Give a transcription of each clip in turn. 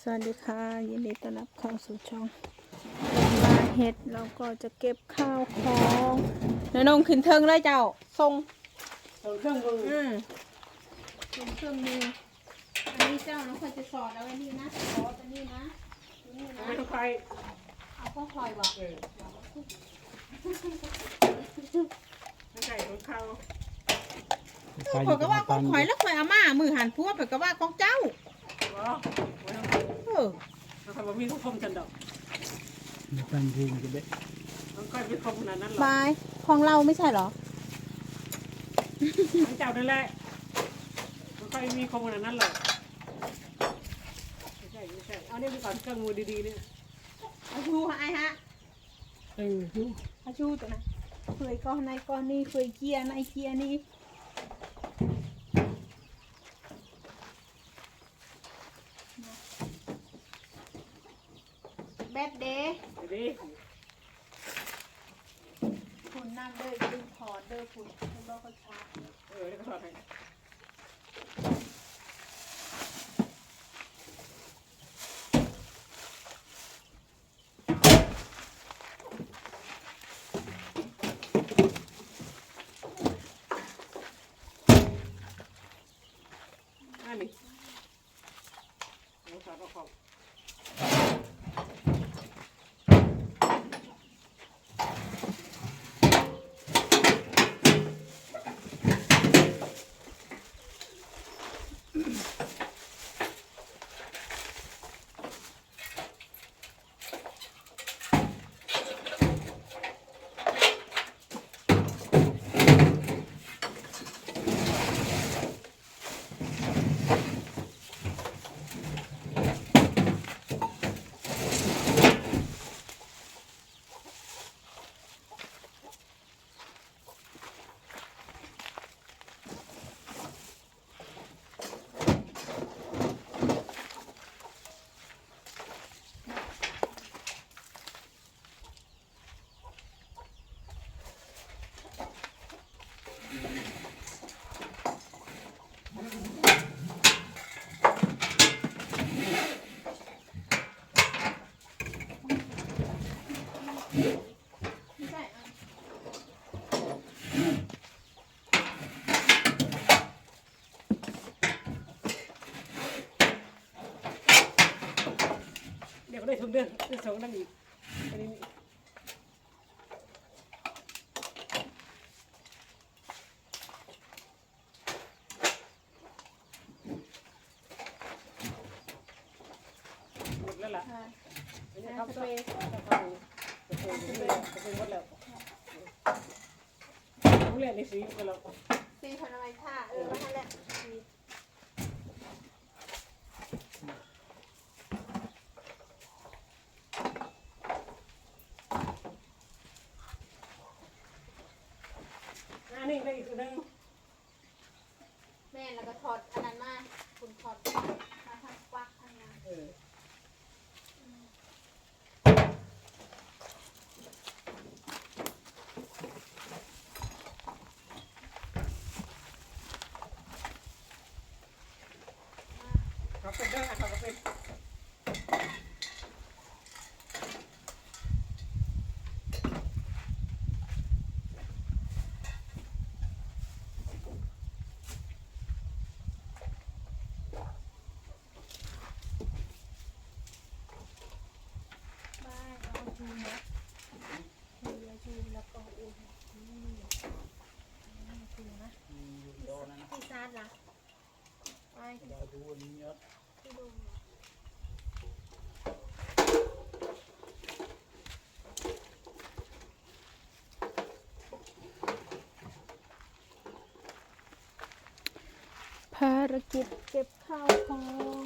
สวัสดีค่ะ ยินดีต้อนรับเข้าสู่ช่องมาเฮ็ดเราก็จะเก็บข้าวของน้านงขึ้นเทิงเลยเจ้าทรงเอาเครื่องมืออืมขึ้นเครื่องมืออันนี้เจ้าน้องคอยจะสอดเอาไว้นี่นะสอดอันนี้นะนี่นะไม่ต้องไปเอาข้อคอยบอกเออไม่ใช่ของเขาข่อยก็ว่าของข่อยแล้วข่อยเอามามือหันพวกข่อยก็ว่าของเจ้าบ่ไม่ต้อง เออเขาบอกมีคมจันดอกฟังเพลงกันเด้มันก็ไม่คมขนาดนั้นหรอกบายของเราไม่ใช่เหรอมันเจ้านั่นแหละมันก็ไม่มีคมขนาดนั้นหรอกไม่ใช่ไม่ใช่เอาเนี่ยไปก่อนเครื่องมือดีๆเนี่ยเอาชูไอ้ฮะเออดูอาชูตัวนะเคยก้อนในก้อนนี้เคยเกียร์ในเกียร์นี้ แบเดย์ดีคุณนั่งเด้อดึงถอดเด้อคุณคุณบอกเขาช้าเออแล้วก็ถอดให้อันนี้เราสาดเอาของเดี๋ยวก็ ได้ทุนเดือนได้สองนั่นอีกอันนี้หมดแล้วล่ะค่ะอันนี้ครับสเปรย์จะเข้าสเปรย์สเปรย์สเปรย์หมดแล้วผู้เล่นในสีกันแล้ว ซีพันอะไรท่าเออมาให้แล้ว ซีอันนี้ได้อีกตัวหนึงแม่แล้วก็ถอดอันนั้นมาคุณถอดมาทางกวักทางนั้นเออเขาเป็นได้เขาก็เป็นพี่ ซาดล่ะไป ดูอันนี้ครับ พี่ดูภารกิจเก็บข้าวของ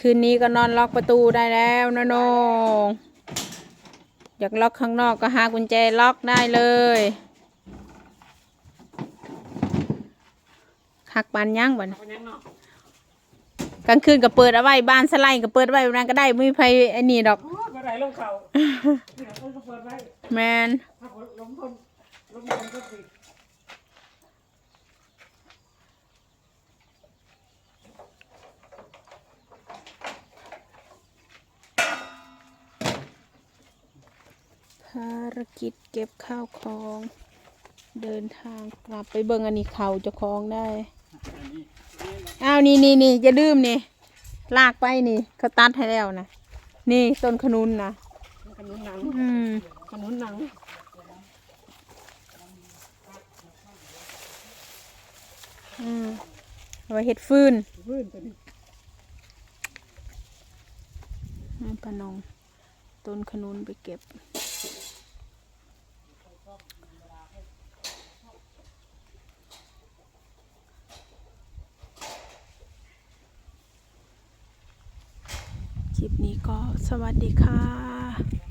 คืนนี้ก็นอนล็อกประตูได้แล้วนะน้องอยากล็อกข้างนอกก็หากุญแจล็อกได้เลยคักปานย่างบัดนเอาไปยังเนาะกลางคืนก็เปิดเอาไว้บ้านสไลด์ก็เปิดไว้แบบนั้นก็ได้ไม่มีไผไอ้นี่ดอกโอ้ยบ่ได้ลงเขาเนี่ยเออก็เปิดไว้แมนถ้าฝนลมคนลมคนก็ปิด ภารกิจเก็บข้าวของ เดินทางกลับไปเบิ่งอันนี้เขาเจะคลองได้อันนี้อ้าวนี่นี่นี่อย่าลืมนี่ ลากไปนี่เขาตัดให้แล้วนะ นี่ต้นขนุนนะขนุนหนังอืมขนุนหนังอืมเอาไว้เห็ดฟืนพื้นตัวนี้ให้ปานอง ต้นขนุนไปเก็บ คลิปนี้ก็สวัสดีค่ะ